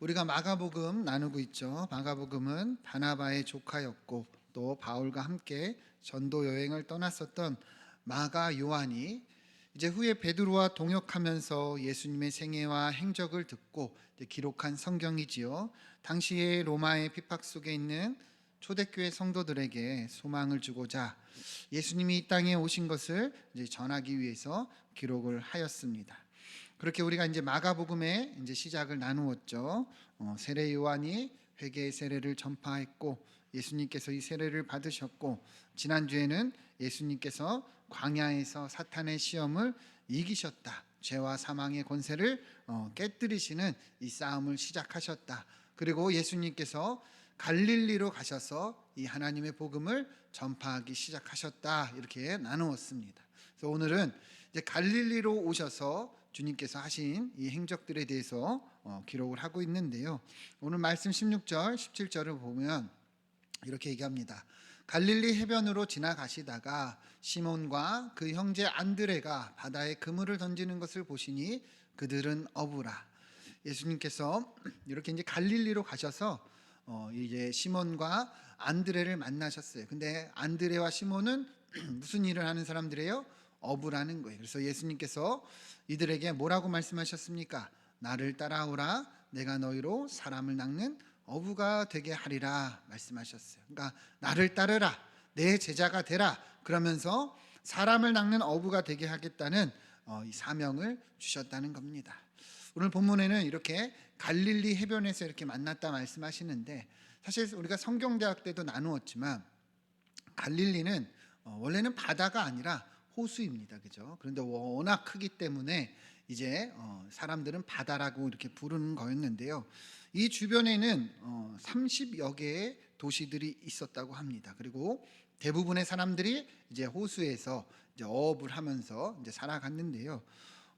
우리가 마가복음 나누고 있죠. 마가복음은 바나바의 조카였고 또 바울과 함께 전도 여행을 떠났었던 마가 요한이 이제 후에 베드로와 동역하면서 예수님의 생애와 행적을 듣고 기록한 성경이지요. 당시에 로마의 핍박 속에 있는 초대교회 성도들에게 소망을 주고자 예수님이 이 땅에 오신 것을 전하기 위해서 기록을 하였습니다. 그렇게 우리가 이제 마가복음의 이제 시작을 나누었죠. 어, 세례 요한이 회개의 세례를 전파했고 예수님께서 이 세례를 받으셨고 지난 주에는 예수님께서 광야에서 사탄의 시험을 이기셨다. 죄와 사망의 권세를 어, 깨뜨리시는 이 싸움을 시작하셨다. 그리고 예수님께서 갈릴리로 가셔서 이 하나님의 복음을 전파하기 시작하셨다. 이렇게 나누었습니다. 그래서 오늘은 이제 갈릴리로 오셔서 주님께서 하신 이 행적들에 대해서 어, 기록을 하고 있는데요. 오늘 말씀 16절, 17절을 보면 이렇게 얘기합니다. 갈릴리 해변으로 지나가시다가 시몬과 그 형제 안드레가 바다에 그물을 던지는 것을 보시니 그들은 어부라. 예수님께서 이렇게 이제 갈릴리로 가셔서 어, 이제 시몬과 안드레를 만나셨어요. 근데 안드레와 시몬은 무슨 일을 하는 사람들이에요? 어부라는 거예요. 그래서 예수님께서 이들에게 뭐라고 말씀하셨습니까? 나를 따라오라. 내가 너희로 사람을 낚는 어부가 되게 하리라 말씀하셨어요. 그러니까 나를 따르라. 내 제자가 되라. 그러면서 사람을 낚는 어부가 되게 하겠다는 어, 이 사명을 주셨다는 겁니다. 오늘 본문에는 이렇게 갈릴리 해변에서 이렇게 만났다 말씀하시는데 사실 우리가 성경대학 때도 나누었지만 갈릴리는 어, 원래는 바다가 아니라 호수입니다. 그죠? 그런데 워낙 크기 때문에 이제 어, 사람들은 바다라고 이렇게 부르는 거였는데요. 이 주변에는 어, 30여 개의 도시들이 있었다고 합니다. 그리고 대부분의 사람들이 이제 호수에서 이제 어업을 하면서 이제 살아갔는데요.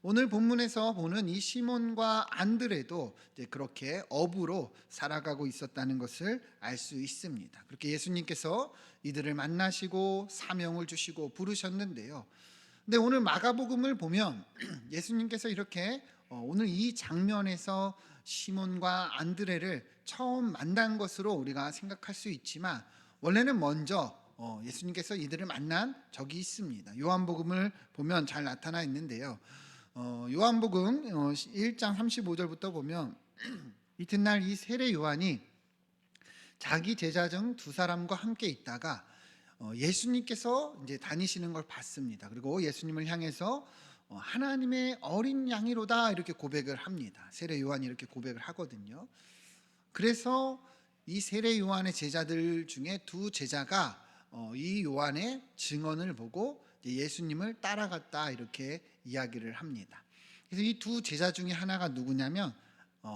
오늘 본문에서 보는 이 시몬과 안드레도 그렇게 어부로 살아가고 있었다는 것을 알 수 있습니다. 그렇게 예수님께서 이들을 만나시고 사명을 주시고 부르셨는데요. 근데 오늘 마가복음을 보면 예수님께서 이렇게 어, 오늘 이 장면에서 시몬과 안드레를 처음 만난 것으로 우리가 생각할 수 있지만 원래는 먼저 어, 예수님께서 이들을 만난 적이 있습니다. 요한복음을 보면 잘 나타나 있는데요. 어, 요한복음 1장 35절부터 보면 이튿날 이 세례 요한이 자기 제자 중 두 사람과 함께 있다가 어, 예수님께서 이제 다니시는 걸 봤습니다. 그리고 예수님을 향해서 어, 하나님의 어린 양이로다 이렇게 고백을 합니다. 세례 요한이 이렇게 고백을 하거든요. 그래서 이 세례 요한의 제자들 중에 두 제자가 어, 이 요한의 증언을 보고 예수님을 따라갔다 이렇게 이야기를 합니다. 그래서 이 두 제자 중에 하나가 누구냐면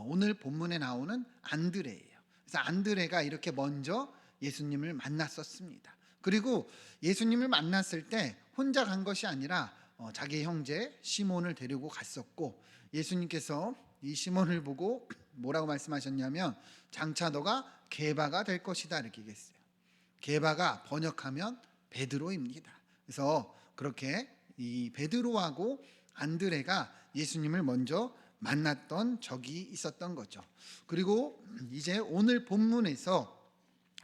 오늘 본문에 나오는 안드레예요. 그래서 안드레가 이렇게 먼저 예수님을 만났었습니다. 그리고 예수님을 만났을 때 혼자 간 것이 아니라 어, 자기 형제 시몬을 데리고 갔었고 예수님께서 이 시몬을 보고 뭐라고 말씀하셨냐면 장차 너가 개바가 될 것이다 이렇게 얘기했어요. 개바가 번역하면 베드로입니다. 그래서 그렇게 이 베드로하고 안드레가 예수님을 먼저 만났던 적이 있었던 거죠. 그리고 이제 오늘 본문에서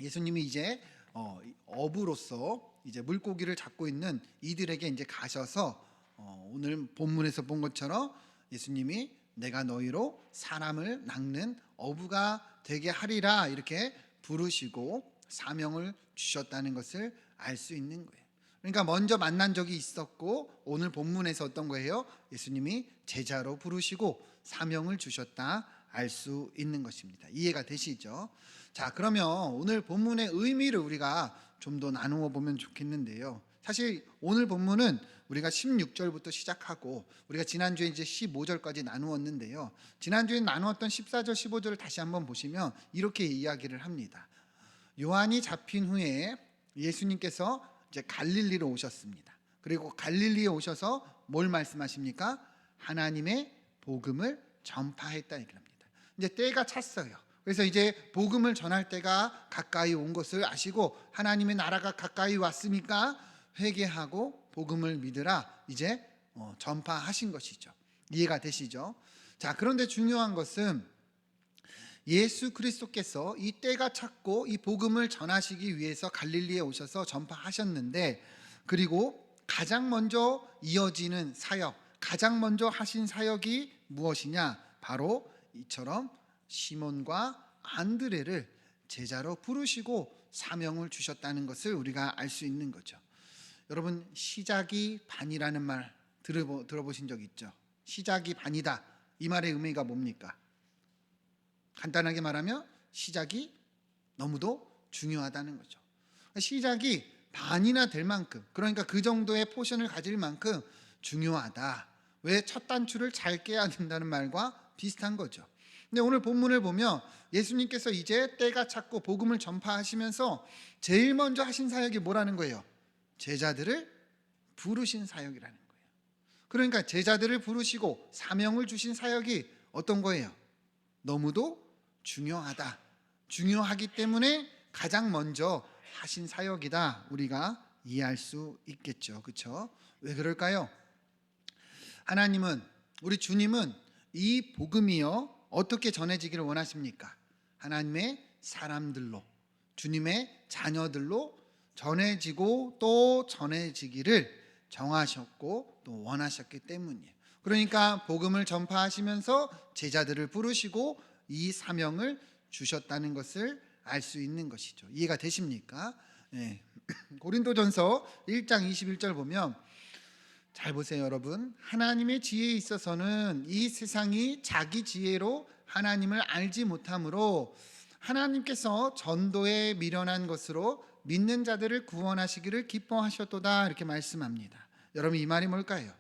예수님이 이제 어, 어부로서 이제 물고기를 잡고 있는 이들에게 이제 가셔서 어, 오늘 본문에서 본 것처럼 예수님이 내가 너희로 사람을 낚는 어부가 되게 하리라 이렇게 부르시고 사명을 주셨다는 것을 알 수 있는 거예요. 그러니까 먼저 만난 적이 있었고 오늘 본문에서 어떤 거예요? 예수님이 제자로 부르시고 사명을 주셨다 알 수 있는 것입니다. 이해가 되시죠? 자, 그러면 오늘 본문의 의미를 우리가 좀 더 나누어 보면 좋겠는데요. 사실 오늘 본문은 우리가 16절부터 시작하고 우리가 지난주에 이제 15절까지 나누었는데요. 지난주에 나누었던 14절, 15절을 다시 한번 보시면 이렇게 이야기를 합니다. 요한이 잡힌 후에 예수님께서 이제 갈릴리로 오셨습니다. 그리고 갈릴리에 오셔서 뭘 말씀하십니까? 하나님의 복음을 전파했다 얘기합니다. 이제 때가 찼어요. 그래서 이제 복음을 전할 때가 가까이 온 것을 아시고 하나님의 나라가 가까이 왔으니까 회개하고 복음을 믿으라 이제 어, 전파하신 것이죠. 이해가 되시죠? 자, 그런데 중요한 것은 예수 그리스도께서 이 때가 찼고 이 복음을 전하시기 위해서 갈릴리에 오셔서 전파하셨는데 그리고 가장 먼저 이어지는 사역, 가장 먼저 하신 사역이 무엇이냐? 바로 이처럼 시몬과 안드레를 제자로 부르시고 사명을 주셨다는 것을 우리가 알 수 있는 거죠. 여러분 시작이 반이라는 말 들어보, 들어보신 적 있죠? 시작이 반이다. 이 말의 의미가 뭡니까? 간단하게 말하면 시작이 너무도 중요하다는 거죠. 시작이 반이나 될 만큼 그러니까 그 정도의 포션을 가질 만큼 중요하다. 왜 첫 단추를 잘 깨야 된다는 말과 비슷한 거죠. 근데 오늘 본문을 보면 예수님께서 이제 때가 찼고 복음을 전파하시면서 제일 먼저 하신 사역이 뭐라는 거예요? 제자들을 부르신 사역이라는 거예요. 그러니까 제자들을 부르시고 사명을 주신 사역이 어떤 거예요? 너무도 중요하다. 중요하기 때문에 가장 먼저 하신 사역이다. 우리가 이해할 수 있겠죠. 그렇죠? 왜 그럴까요? 하나님은 우리 주님은 이 복음이요 어떻게 전해지기를 원하십니까? 하나님의 사람들로 주님의 자녀들로 전해지고 또 전해지기를 정하셨고 또 원하셨기 때문이에요. 그러니까 복음을 전파하시면서 제자들을 부르시고 이 사명을 주셨다는 것을 알 수 있는 것이죠. 이해가 되십니까? 네. 고린도전서 1장 21절 보면 잘 보세요, 여러분. 하나님의 지혜에 있어서는 이 세상이 자기 지혜로 하나님을 알지 못하므로 하나님께서 전도에 미련한 것으로 믿는 자들을 구원하시기를 기뻐하셨도다 이렇게 말씀합니다. 여러분 이 말이 뭘까요?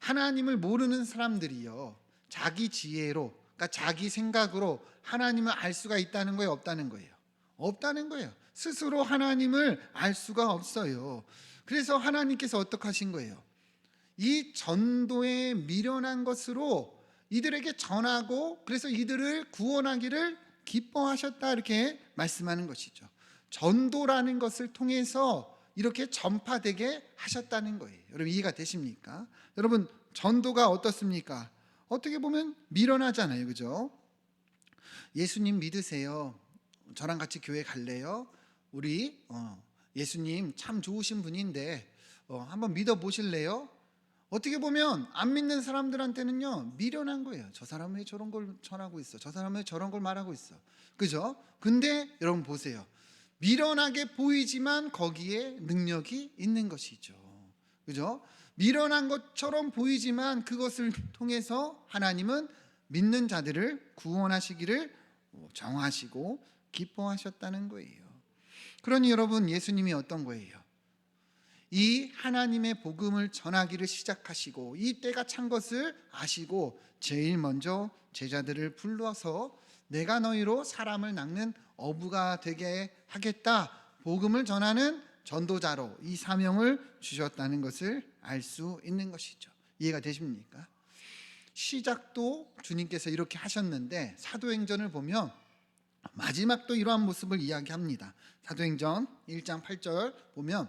하나님을 모르는 사람들이요. 자기 지혜로 그러니까 자기 생각으로 하나님을 알 수가 있다는 거예요, 없다는 거예요. 없다는 거예요. 스스로 하나님을 알 수가 없어요. 그래서 하나님께서 어떻게 하신 거예요? 이 전도에 미련한 것으로 이들에게 전하고 그래서 이들을 구원하기를 기뻐하셨다 이렇게 말씀하는 것이죠. 전도라는 것을 통해서 이렇게 전파되게 하셨다는 거예요. 여러분 이해가 되십니까? 여러분 전도가 어떻습니까? 어떻게 보면 미련하잖아요. 그죠? 예수님 믿으세요. 저랑 같이 교회 갈래요? 우리 어, 예수님 참 좋으신 분인데 어, 한번 믿어 보실래요? 어떻게 보면 안 믿는 사람들한테는요 미련한 거예요. 저 사람은 왜 저런 걸 전하고 있어? 저 사람은 왜 저런 걸 말하고 있어? 그죠? 근데 여러분 보세요. 미련하게 보이지만 거기에 능력이 있는 것이죠. 그죠? 미련한 것처럼 보이지만 그것을 통해서 하나님은 믿는 자들을 구원하시기를 정하시고 기뻐하셨다는 거예요. 그러니 여러분 예수님이 어떤 거예요? 이 하나님의 복음을 전하기를 시작하시고 이 때가 찬 것을 아시고 제일 먼저 제자들을 불러서 내가 너희로 사람을 낚는 어부가 되게 하겠다. 복음을 전하는 전도자로 이 사명을 주셨다는 것을 알 수 있는 것이죠. 이해가 되십니까? 시작도 주님께서 이렇게 하셨는데 사도행전을 보면 마지막도 이러한 모습을 이야기합니다. 사도행전 1장 8절 보면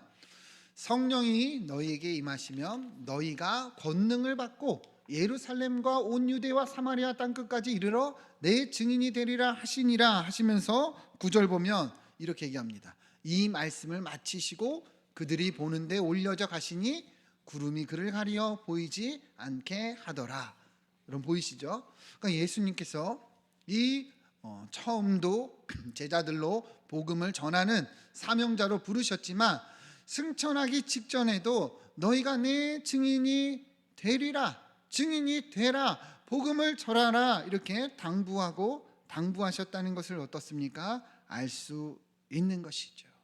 성령이 너희에게 임하시면 너희가 권능을 받고 예루살렘과 온 유대와 사마리아 땅 끝까지 이르러 내 증인이 되리라 하시니라 하시면서 구절 보면 이렇게 얘기합니다. 이 말씀을 마치시고 그들이 보는데 올려져 가시니 구름이 그를 가리어 보이지 않게 하더라. 여러분 보이시죠? 그러니까 예수님께서 이 어, 처음도 제자들로 복음을 전하는 사명자로 부르셨지만 승천하기 직전에도 너희가 내 증인이 되리라 증인이 되라 복음을 전하라 이렇게 당부하고 당부하셨다는 것을 어떻습니까? 알 수 있는 것이죠.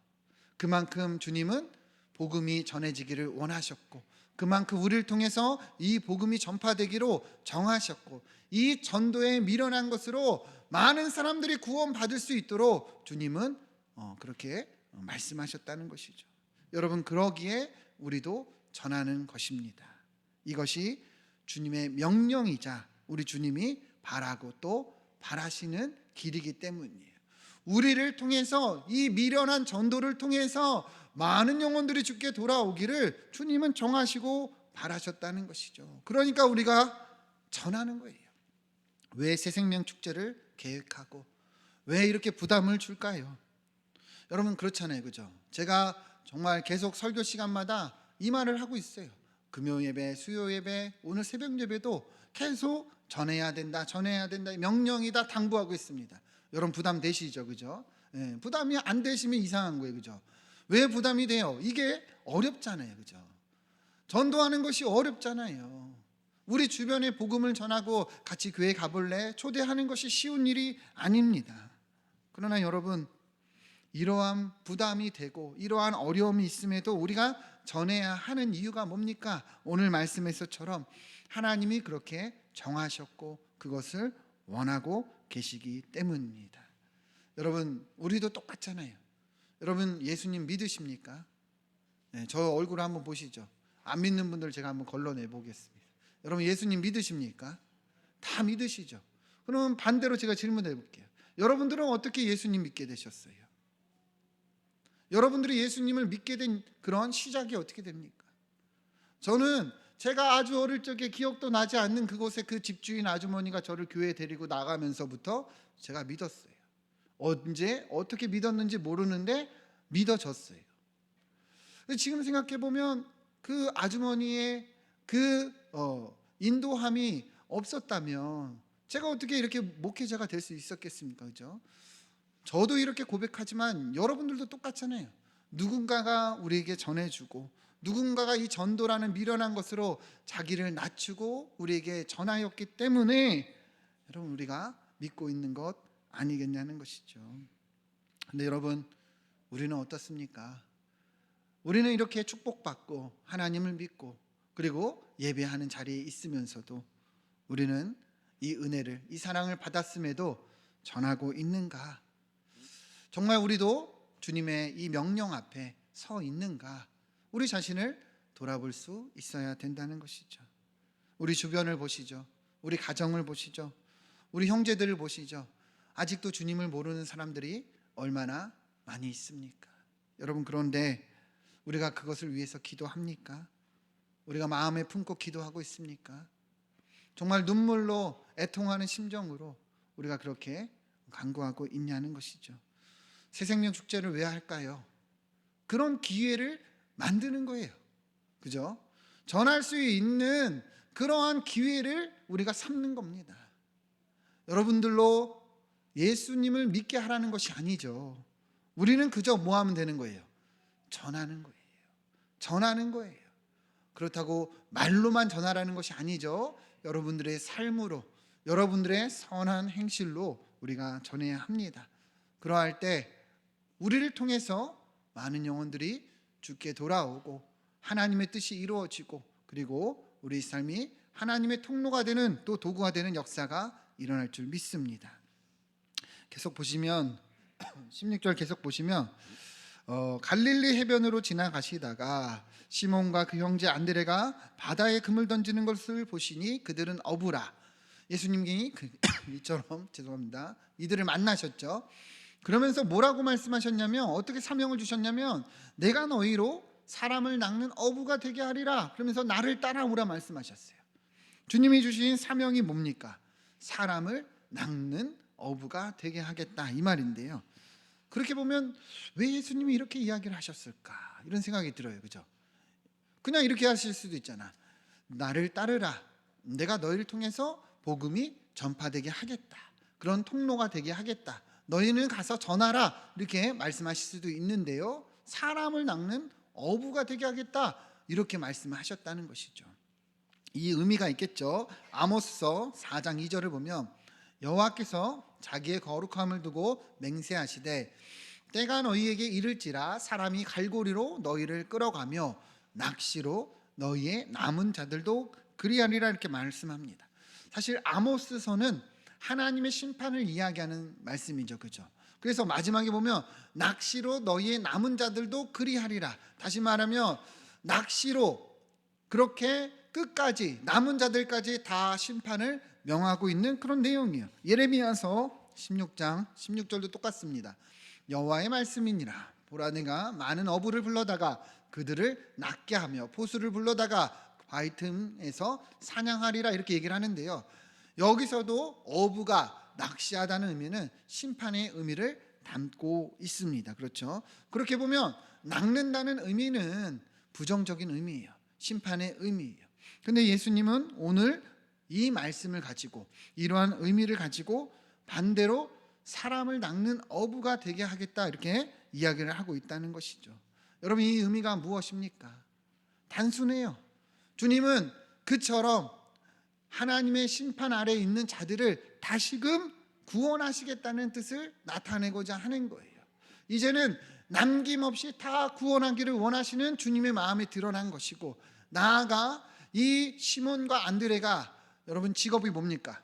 그만큼 주님은 복음이 전해지기를 원하셨고 그만큼 우리를 통해서 이 복음이 전파되기로 정하셨고 이 전도에 미련한 것으로 많은 사람들이 구원받을 수 있도록 주님은 어, 그렇게 말씀하셨다는 것이죠. 여러분 그러기에 우리도 전하는 것입니다. 이것이 주님의 명령이자 우리 주님이 바라고 또 바라시는 길이기 때문이에요. 우리를 통해서 이 미련한 전도를 통해서 많은 영혼들이 주께 돌아오기를 주님은 정하시고 바라셨다는 것이죠. 그러니까 우리가 전하는 거예요. 왜 새 생명 축제를 계획하고 왜 이렇게 부담을 줄까요? 여러분 그렇잖아요. 그죠? 제가 정말 계속 설교 시간마다 이 말을 하고 있어요. 금요 예배, 수요 예배, 오늘 새벽 예배도 계속 전해야 된다, 전해야 된다. 명령이다 당부하고 있습니다. 여러분 부담 되시죠? 그죠? 예, 부담이 안 되시면 이상한 거예요. 그죠? 왜 부담이 돼요? 이게 어렵잖아요. 그죠? 전도하는 것이 어렵잖아요. 우리 주변에 복음을 전하고 같이 교회 가볼래? 초대하는 것이 쉬운 일이 아닙니다. 그러나 여러분, 이러한 부담이 되고 이러한 어려움이 있음에도 우리가 전해야 하는 이유가 뭡니까? 오늘 말씀에서처럼 하나님이 그렇게 정하셨고 그것을 원하고 계시기 때문입니다. 여러분, 우리도 똑같잖아요. 여러분, 예수님 믿으십니까? 네, 저 얼굴 한번 보시죠. 안 믿는 분들 제가 한번 걸러내 보겠습니다. 여러분, 예수님 믿으십니까? 다 믿으시죠. 그러면 반대로 제가 질문해 볼게요. 여러분들은 어떻게 예수님 믿게 되셨어요? 여러분들이 예수님을 믿게 된 그런 시작이 어떻게 됩니까? 저는 제가 아주 어릴 적에 기억도 나지 않는 그곳에 그 집주인 아주머니가 저를 교회에 데리고 나가면서부터 제가 믿었어요. 언제 어떻게 믿었는지 모르는데 믿어졌어요. 지금 생각해 보면 그 아주머니의 그 어, 인도함이 없었다면 제가 어떻게 이렇게 목회자가 될 수 있었겠습니까? 그죠? 저도 이렇게 고백하지만 여러분들도 똑같잖아요. 누군가가 우리에게 전해주고 누군가가 이 전도라는 미련한 것으로 자기를 낮추고 우리에게 전하였기 때문에 여러분 우리가 믿고 있는 것 아니겠냐는 것이죠. 근데 여러분 우리는 어떻습니까? 우리는 이렇게 축복받고 하나님을 믿고 그리고 예배하는 자리에 있으면서도 우리는 이 은혜를 이 사랑을 받았음에도 전하고 있는가? 정말 우리도 주님의 이 명령 앞에 서 있는가? 우리 자신을 돌아볼 수 있어야 된다는 것이죠. 우리 주변을 보시죠. 우리 가정을 보시죠. 우리 형제들을 보시죠. 아직도 주님을 모르는 사람들이 얼마나 많이 있습니까? 여러분 그런데 우리가 그것을 위해서 기도합니까? 우리가 마음에 품고 기도하고 있습니까? 정말 눈물로 애통하는 심정으로 우리가 그렇게 간구하고 있냐는 것이죠. 새생명 축제를 왜 할까요? 그런 기회를 만드는 거예요. 그죠? 전할 수 있는 그러한 기회를 우리가 삼는 겁니다. 여러분들로 예수님을 믿게 하라는 것이 아니죠. 우리는 그저 뭐 하면 되는 거예요? 전하는 거예요. 전하는 거예요. 그렇다고 말로만 전하라는 것이 아니죠. 여러분들의 삶으로, 여러분들의 선한 행실로 우리가 전해야 합니다. 그러할 때 우리를 통해서 많은 영혼들이 주께 돌아오고 하나님의 뜻이 이루어지고 그리고 우리 삶이 하나님의 통로가 되는 또 도구가 되는 역사가 일어날 줄 믿습니다. 계속 보시면 16절 계속 보시면 어, 갈릴리 해변으로 지나가시다가 시몬과 그 형제 안드레가 바다에 금을 던지는 것을 보시니 그들은 어부라 예수님이 그, 이처럼 죄송합니다 이들을 만나셨죠. 그러면서 뭐라고 말씀하셨냐면 어떻게 사명을 주셨냐면 내가 너희로 사람을 낚는 어부가 되게 하리라 그러면서 나를 따라오라 말씀하셨어요. 주님이 주신 사명이 뭡니까? 사람을 낚는 어부가 되게 하겠다 이 말인데요. 그렇게 보면 왜 예수님이 이렇게 이야기를 하셨을까 이런 생각이 들어요. 그죠? 그냥 이렇게 하실 수도 있잖아. 나를 따르라. 내가 너희를 통해서 복음이 전파되게 하겠다. 그런 통로가 되게 하겠다. 너희는 가서 전하라. 이렇게 말씀하실 수도 있는데요. 사람을 낚는 어부가 되게 하겠다. 이렇게 말씀하셨다는 것이죠. 이 의미가 있겠죠. 아모스서 4장 2절을 보면 여호와께서 자기의 거룩함을 두고 맹세하시되 때가 너희에게 이를지라 사람이 갈고리로 너희를 끌어가며 낚시로 너희의 남은 자들도 그리하리라 이렇게 말씀합니다. 사실 아모스서는 하나님의 심판을 이야기하는 말씀이죠. 그죠? 그래서 마지막에 보면 낚시로 너희의 남은 자들도 그리하리라. 다시 말하면 낚시로 그렇게 끝까지 남은 자들까지 다 심판을 명하고 있는 그런 내용이에요. 예레미야서 16장 16절도 똑같습니다. 여호와의 말씀이니라 보라 내가 많은 어부를 불러다가 그들을 낚게 하며 포수를 불러다가 바위 틈에서 사냥하리라 이렇게 얘기를 하는데요. 여기서도 어부가 낚시하다는 의미는 심판의 의미를 담고 있습니다. 그렇죠? 그렇게 보면 낚는다는 의미는 부정적인 의미예요. 심판의 의미예요. 근데 예수님은 오늘 이 말씀을 가지고 이러한 의미를 가지고 반대로 사람을 낚는 어부가 되게 하겠다 이렇게 이야기를 하고 있다는 것이죠. 여러분 이 의미가 무엇입니까? 단순해요. 주님은 그처럼 하나님의 심판 아래 있는 자들을 다시금 구원하시겠다는 뜻을 나타내고자 하는 거예요. 이제는 남김없이 다 구원하기를 원하시는 주님의 마음이 드러난 것이고 나아가 이 시몬과 안드레가 여러분 직업이 뭡니까?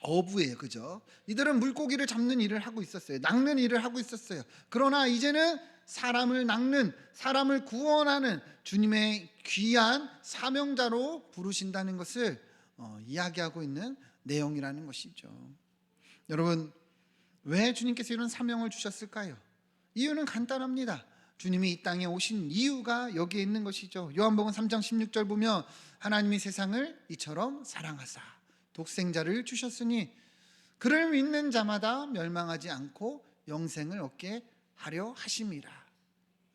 어부예요. 그죠? 이들은 물고기를 잡는 일을 하고 있었어요. 낚는 일을 하고 있었어요. 그러나 이제는 사람을 낚는 사람을 구원하는 주님의 귀한 사명자로 부르신다는 것을 어, 이야기하고 있는 내용이라는 것이죠. 여러분 왜 주님께서 이런 사명을 주셨을까요? 이유는 간단합니다. 주님이 이 땅에 오신 이유가 여기에 있는 것이죠. 요한복음 3장 16절 보면 하나님이 세상을 이처럼 사랑하사 독생자를 주셨으니 그를 믿는 자마다 멸망하지 않고 영생을 얻게 하려 하심이라.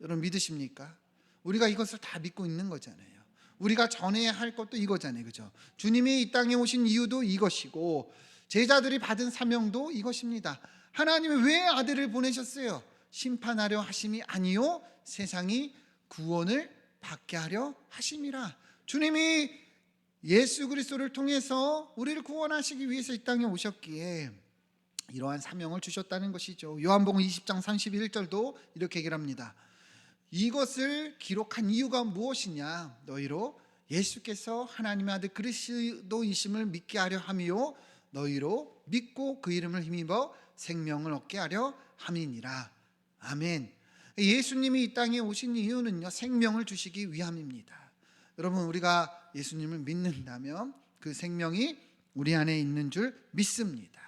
여러분 믿으십니까? 우리가 이것을 다 믿고 있는 거잖아요. 우리가 전해야 할 것도 이거잖아요. 그죠? 주님이 이 땅에 오신 이유도 이것이고 제자들이 받은 사명도 이것입니다. 하나님이 왜 아들을 보내셨어요? 심판하려 하심이 아니요 세상이 구원을 받게 하려 하심이라. 주님이 예수 그리스도를 통해서 우리를 구원하시기 위해서 이 땅에 오셨기에 이러한 사명을 주셨다는 것이죠. 요한복음 20장 31절도 이렇게 얘기를 합니다. 이것을 기록한 이유가 무엇이냐? 너희로 예수께서 하나님의 아들 그리스도이심을 믿게 하려 함이요 너희로 믿고 그 이름을 힘입어 생명을 얻게 하려 함이니라. 아멘. 예수님이 이 땅에 오신 이유는요. 생명을 주시기 위함입니다. 여러분 우리가 예수님을 믿는다면 그 생명이 우리 안에 있는 줄 믿습니다.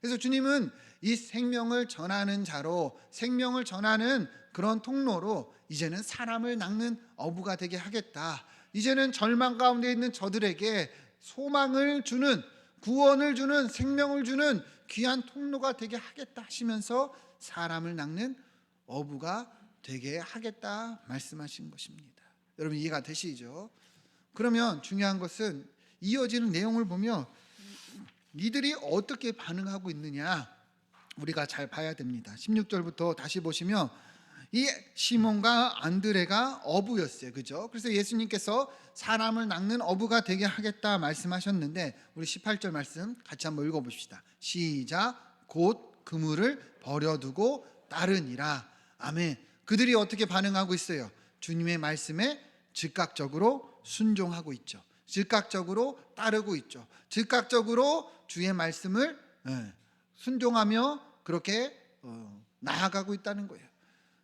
그래서 주님은 이 생명을 전하는 자로 생명을 전하는 그런 통로로 이제는 사람을 낚는 어부가 되게 하겠다. 이제는 절망 가운데 있는 저들에게 소망을 주는 구원을 주는 생명을 주는 귀한 통로가 되게 하겠다 하시면서 사람을 낚는 어부가 되게 하겠다 말씀하신 것입니다. 여러분 이해가 되시죠? 그러면 중요한 것은 이어지는 내용을 보면 이들이 어떻게 반응하고 있느냐 우리가 잘 봐야 됩니다. 16절부터 다시 보시면 이 시몬과 안드레가 어부였어요. 그죠? 그래서 예수님께서 사람을 낚는 어부가 되게 하겠다 말씀하셨는데 우리 18절 말씀 같이 한번 읽어 봅시다. 시작 곧 그물을 버려두고 따르니라. 아멘. 그들이 어떻게 반응하고 있어요? 주님의 말씀에 즉각적으로 순종하고 있죠. 즉각적으로 따르고 있죠. 즉각적으로 주의 말씀을 예, 순종하며 그렇게 어, 나아가고 있다는 거예요.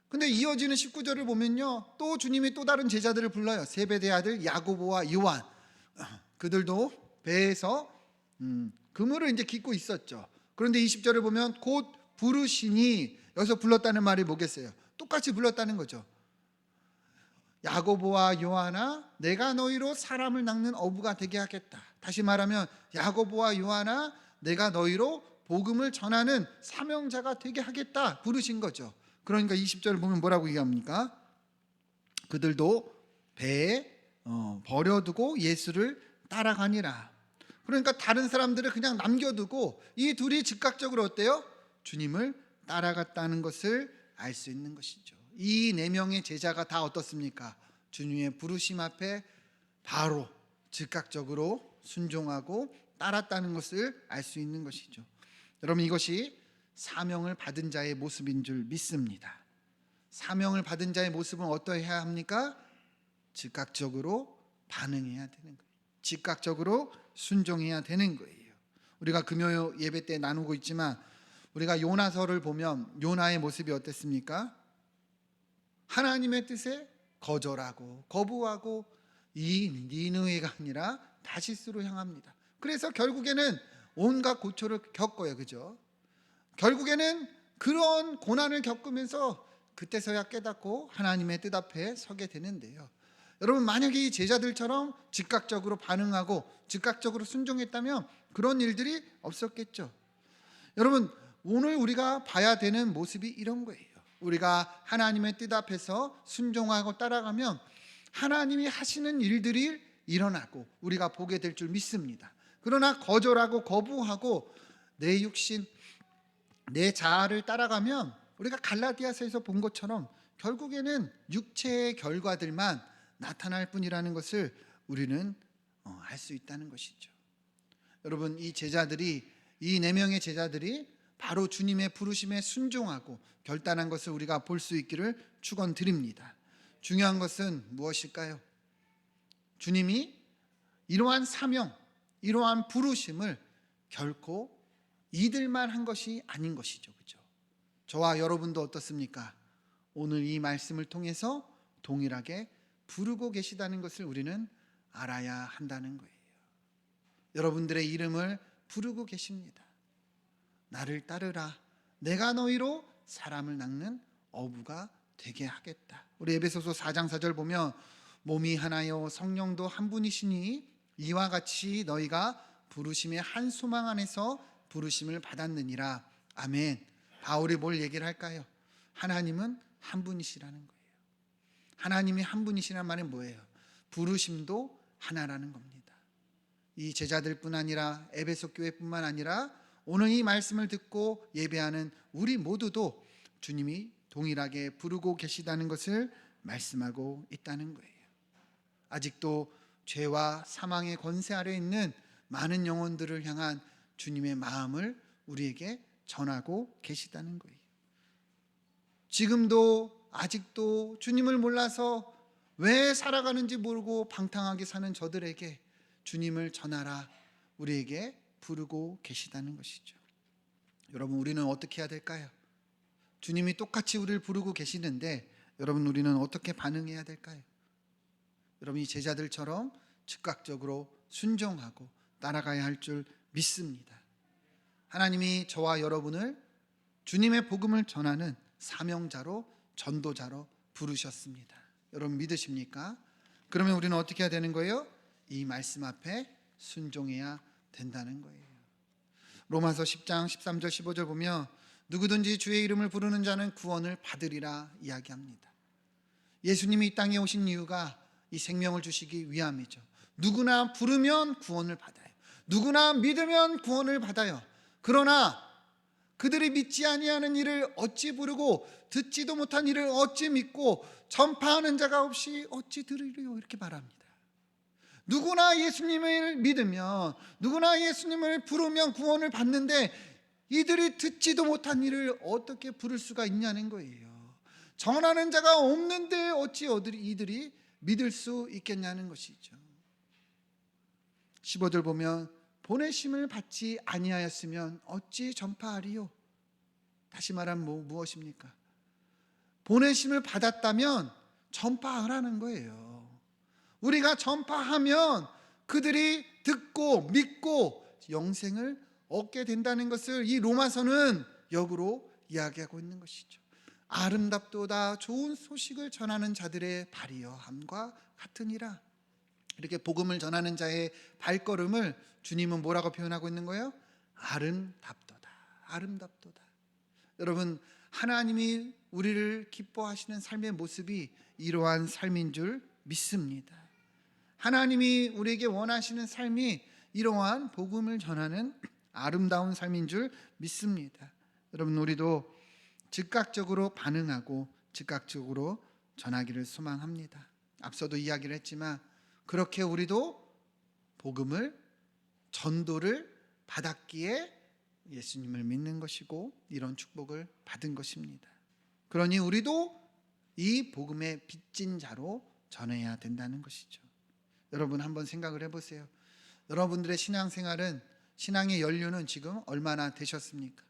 근데 이어지는 19절을 보면요. 또 주님이 또 다른 제자들을 불러요. 세베대 아들 야고보와 요한. 그들도 배에서 음, 그물을 이제 깃고 있었죠. 그런데 20절을 보면 곧 부르시니 여기서 불렀다는 말이 뭐겠어요? 똑같이 불렀다는 거죠. 야고보와 요하나 내가 너희로 사람을 낚는 어부가 되게 하겠다. 다시 말하면 야고보와 요하나 내가 너희로 복음을 전하는 사명자가 되게 하겠다 부르신 거죠. 그러니까 20절을 보면 뭐라고 얘기합니까? 그들도 배에 어, 버려두고 예수를 따라가니라. 그러니까 다른 사람들을 그냥 남겨두고 이 둘이 즉각적으로 어때요? 주님을 따라갔다는 것을 알 수 있는 것이죠. 이 네 명의 제자가 다 어떻습니까? 주님의 부르심 앞에 바로 즉각적으로 순종하고 따랐다는 것을 알 수 있는 것이죠. 여러분 이것이 사명을 받은 자의 모습인 줄 믿습니다. 사명을 받은 자의 모습은 어떠해야 합니까? 즉각적으로 반응해야 되는 거예요. 즉각적으로 순종해야 되는 거예요. 우리가 금요 예배 때 나누고 있지만 우리가 요나서를 보면 요나의 모습이 어땠습니까? 하나님의 뜻에 거절하고 거부하고 이 니느웨가 아니라 다시스로 향합니다. 그래서 결국에는 온갖 고초를 겪어요. 그죠? 결국에는 그런 고난을 겪으면서 그때서야 깨닫고 하나님의 뜻 앞에 서게 되는데요. 여러분 만약에 이 제자들처럼 즉각적으로 반응하고 즉각적으로 순종했다면 그런 일들이 없었겠죠. 여러분 오늘 우리가 봐야 되는 모습이 이런 거예요. 우리가 하나님의 뜻 앞에서 순종하고 따라가면 하나님이 하시는 일들이 일어나고 우리가 보게 될 줄 믿습니다. 그러나 거절하고 거부하고 내 육신 내 자아를 따라가면 우리가 갈라디아서에서 본 것처럼 결국에는 육체의 결과들만 나타날 뿐이라는 것을 우리는 어, 알수 있다는 것이죠. 여러분 이 제자들이 이 네 명의 제자들이 바로 주님의 부르심에 순종하고 결단한 것을 우리가 볼 수 있기를 축원드립니다. 중요한 것은 무엇일까요? 주님이 이러한 사명, 이러한 부르심을 결코 이들만 한 것이 아닌 것이죠. 그죠? 저와 여러분도 어떻습니까? 오늘 이 말씀을 통해서 동일하게 부르고 계시다는 것을 우리는 알아야 한다는 거예요. 여러분들의 이름을 부르고 계십니다. 나를 따르라. 내가 너희로 사람을 낚는 어부가 되게 하겠다. 우리 에베소서 4장 4절 보면 몸이 하나요 성령도 한 분이시니 이와 같이 너희가 부르심의 한 소망 안에서 부르심을 받았느니라. 아멘. 바울이 뭘 얘기를 할까요? 하나님은 한 분이시라는 거예요. 하나님이 한 분이시란 말은 뭐예요? 부르심도 하나라는 겁니다. 이 제자들뿐 아니라 에베소 교회뿐만 아니라 오늘 이 말씀을 듣고 예배하는 우리 모두도 주님이 동일하게 부르고 계시다는 것을 말씀하고 있다는 거예요. 아직도 죄와 사망의 권세 아래 있는 많은 영혼들을 향한 주님의 마음을 우리에게 전하고 계시다는 거예요. 지금도 아직도 주님을 몰라서 왜 살아가는지 모르고 방탕하게 사는 저들에게 주님을 전하라 우리에게 부르고 계시다는 것이죠. 여러분 우리는 어떻게 해야 될까요? 주님이 똑같이 우리를 부르고 계시는데 여러분 우리는 어떻게 반응해야 될까요? 여러분 이 제자들처럼 즉각적으로 순종하고 따라가야 할 줄 믿습니다. 하나님이 저와 여러분을 주님의 복음을 전하는 사명자로 전도자로 부르셨습니다. 여러분 믿으십니까? 그러면 우리는 어떻게 해야 되는 거예요? 이 말씀 앞에 순종해야 된다는 거예요. 로마서 10장 13절 15절 보면 누구든지 주의 이름을 부르는 자는 구원을 받으리라 이야기합니다. 예수님이 이 땅에 오신 이유가 이 생명을 주시기 위함이죠. 누구나 부르면 구원을 받아요. 누구나 믿으면 구원을 받아요. 그러나 그들이 믿지 아니하는 일을 어찌 부르고 듣지도 못한 일을 어찌 믿고 전파하는 자가 없이 어찌 들으리요 이렇게 말합니다. 누구나 예수님을 믿으면 누구나 예수님을 부르면 구원을 받는데 이들이 듣지도 못한 일을 어떻게 부를 수가 있냐는 거예요. 전하는 자가 없는데 어찌 이들이 믿을 수 있겠냐는 것이죠. 15절 보면 보내심을 받지 아니하였으면 어찌 전파하리요? 다시 말하면 뭐, 무엇입니까? 보내심을 받았다면 전파하라는 거예요. 우리가 전파하면 그들이 듣고 믿고 영생을 얻게 된다는 것을 이 로마서는 역으로 이야기하고 있는 것이죠. 아름답도다 좋은 소식을 전하는 자들의 발이여함과 같으니라. 이렇게 복음을 전하는 자의 발걸음을 주님은 뭐라고 표현하고 있는 거예요? 아름답도다. 아름답도다. 여러분 하나님이 우리를 기뻐하시는 삶의 모습이 이러한 삶인 줄 믿습니다. 하나님이 우리에게 원하시는 삶이 이러한 복음을 전하는 아름다운 삶인 줄 믿습니다. 여러분 우리도 즉각적으로 반응하고 즉각적으로 전하기를 소망합니다. 앞서도 이야기를 했지만 그렇게 우리도 복음을 전도를 받았기에 예수님을 믿는 것이고 이런 축복을 받은 것입니다. 그러니 우리도 이 복음의 빚진 자로 전해야 된다는 것이죠. 여러분 한번 생각을 해보세요. 여러분들의 신앙생활은 신앙의 연륜은 지금 얼마나 되셨습니까?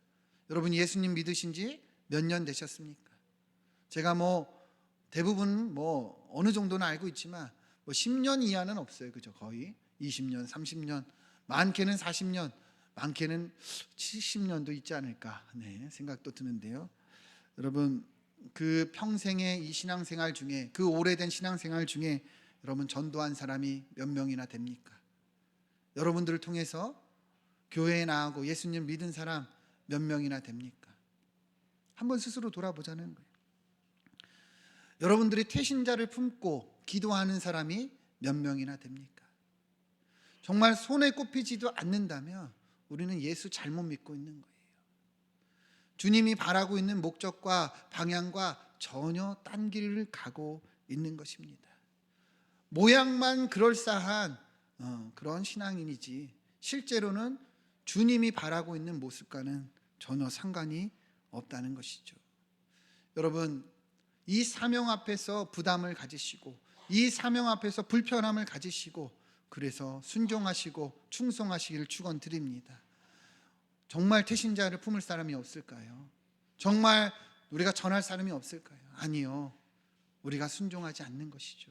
여러분 예수님 믿으신 지 몇 년 되셨습니까? 제가 뭐 대부분 뭐 어느 정도는 알고 있지만 뭐 10년 이하는 없어요. 그죠? 거의 20년, 30년, 많게는 40년, 많게는 70년도 있지 않을까. 네, 생각도 드는데요. 여러분 그 평생의 이 신앙생활 중에 그 오래된 신앙생활 중에 여러분 전도한 사람이 몇 명이나 됩니까? 여러분들을 통해서 교회에 나가고 예수님 믿은 사람 몇 명이나 됩니까? 한번 스스로 돌아보자는 거예요. 여러분들이 태신자를 품고 기도하는 사람이 몇 명이나 됩니까? 정말 손에 꼽히지도 않는다면 우리는 예수 잘못 믿고 있는 거예요. 주님이 바라고 있는 목적과 방향과 전혀 딴 길을 가고 있는 것입니다. 모양만 그럴싸한 어, 그런 신앙인이지 실제로는 주님이 바라고 있는 모습과는 전혀 상관이 없다는 것이죠. 여러분 이 사명 앞에서 부담을 가지시고 이 사명 앞에서 불편함을 가지시고 그래서 순종하시고 충성하시기를 축원드립니다. 정말 태신자를 품을 사람이 없을까요? 정말 우리가 전할 사람이 없을까요? 아니요. 우리가 순종하지 않는 것이죠.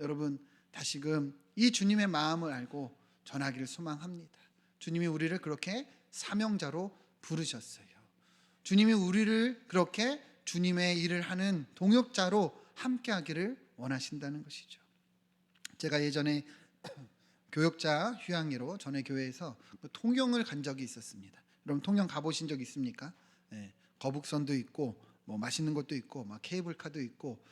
여러분 다시금 이 주님의 마음을 알고 전하기를 소망합니다. 주님이 우리를 그렇게 사명자로 부르셨어요. 주님이 우리를 그렇게 주님의 일을 하는 동역자로 함께 하기를 원하신다는 것이죠. 제가 예전에 교역자 휴양회로 전에 교회에서 그 통영을 간 적이 있었습니다. 여러분 통영 가보신 적 있습니까? 예, 거북선도 있고 뭐 맛있는 것도 있고 막 케이블카도 있고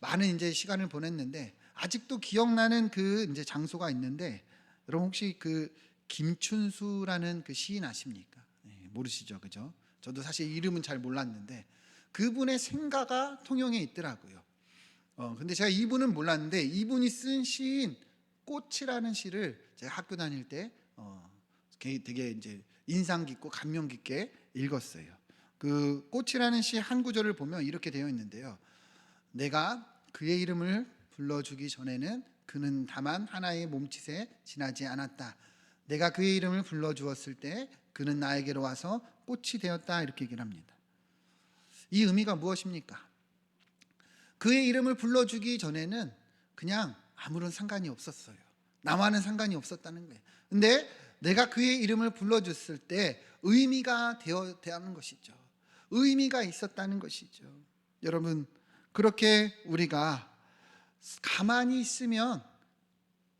많은 이제 시간을 보냈는데 아직도 기억나는 그 이제 장소가 있는데 여러분 혹시 그 김춘수라는 그 시인 아십니까? 예, 모르시죠, 그죠? 저도 사실 이름은 잘 몰랐는데 그분의 생가가 통영에 있더라고요. 어, 근데 제가 이분은 몰랐는데 이분이 쓴 시인 꽃이라는 시를 제가 학교 다닐 때 어, 되게 이제 인상 깊고 감명 깊게 읽었어요. 그 꽃이라는 시 한 구절을 보면 이렇게 되어 있는데요. 내가 그의 이름을 불러주기 전에는 그는 다만 하나의 몸짓에 지나지 않았다. 내가 그의 이름을 불러주었을 때 그는 나에게로 와서 꽃이 되었다 이렇게 얘기를 합니다. 이 의미가 무엇입니까? 그의 이름을 불러주기 전에는 그냥 아무런 상관이 없었어요. 나와는 상관이 없었다는 거예요. 근데 내가 그의 이름을 불러줬을 때 의미가 되어 되는 것이죠. 의미가 있었다는 것이죠. 여러분 그렇게 우리가 가만히 있으면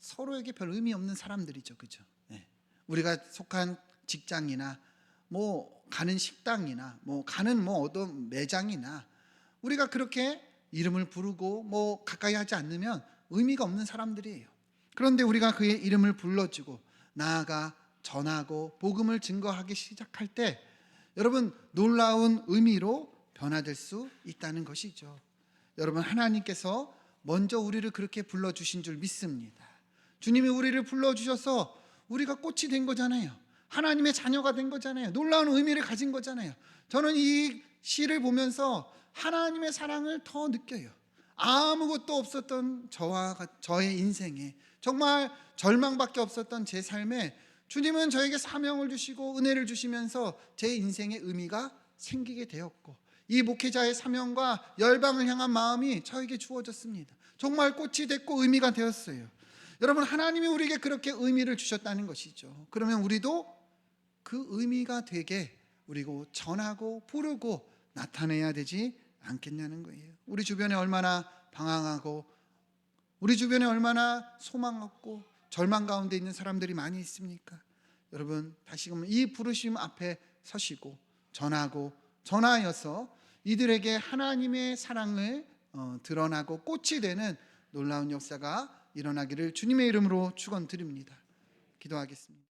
서로에게 별 의미 없는 사람들이죠, 그죠? 네. 우리가 속한 직장이나 뭐 가는 식당이나 뭐 가는 뭐 어떤 매장이나 우리가 그렇게 이름을 부르고 뭐 가까이 하지 않으면 의미가 없는 사람들이에요. 그런데 우리가 그의 이름을 불러주고 나아가 전하고 복음을 증거하기 시작할 때 여러분 놀라운 의미로 변화될 수 있다는 것이죠. 여러분 하나님께서 먼저 우리를 그렇게 불러 주신 줄 믿습니다. 주님이 우리를 불러 주셔서 우리가 꽃이 된 거잖아요. 하나님의 자녀가 된 거잖아요. 놀라운 의미를 가진 거잖아요. 저는 이 시를 보면서 하나님의 사랑을 더 느껴요. 아무것도 없었던 저와 저의 인생에 정말 절망밖에 없었던 제 삶에 주님은 저에게 사명을 주시고 은혜를 주시면서 제 인생의 의미가 생기게 되었고 이 목회자의 사명과 열방을 향한 마음이 저에게 주어졌습니다. 정말 꽃이 됐고 의미가 되었어요. 여러분 하나님이 우리에게 그렇게 의미를 주셨다는 것이죠. 그러면 우리도 그 의미가 되게 우리고 전하고 부르고 나타내야 되지 않겠냐는 거예요. 우리 주변에 얼마나 방황하고 우리 주변에 얼마나 소망 없고 절망 가운데 있는 사람들이 많이 있습니까? 여러분 다시금 이 부르심 앞에 서시고 전하고 전하여서 이들에게 하나님의 사랑을 어, 드러나고 꽃이 되는 놀라운 역사가 일어나기를 주님의 이름으로 축원드립니다. 기도하겠습니다.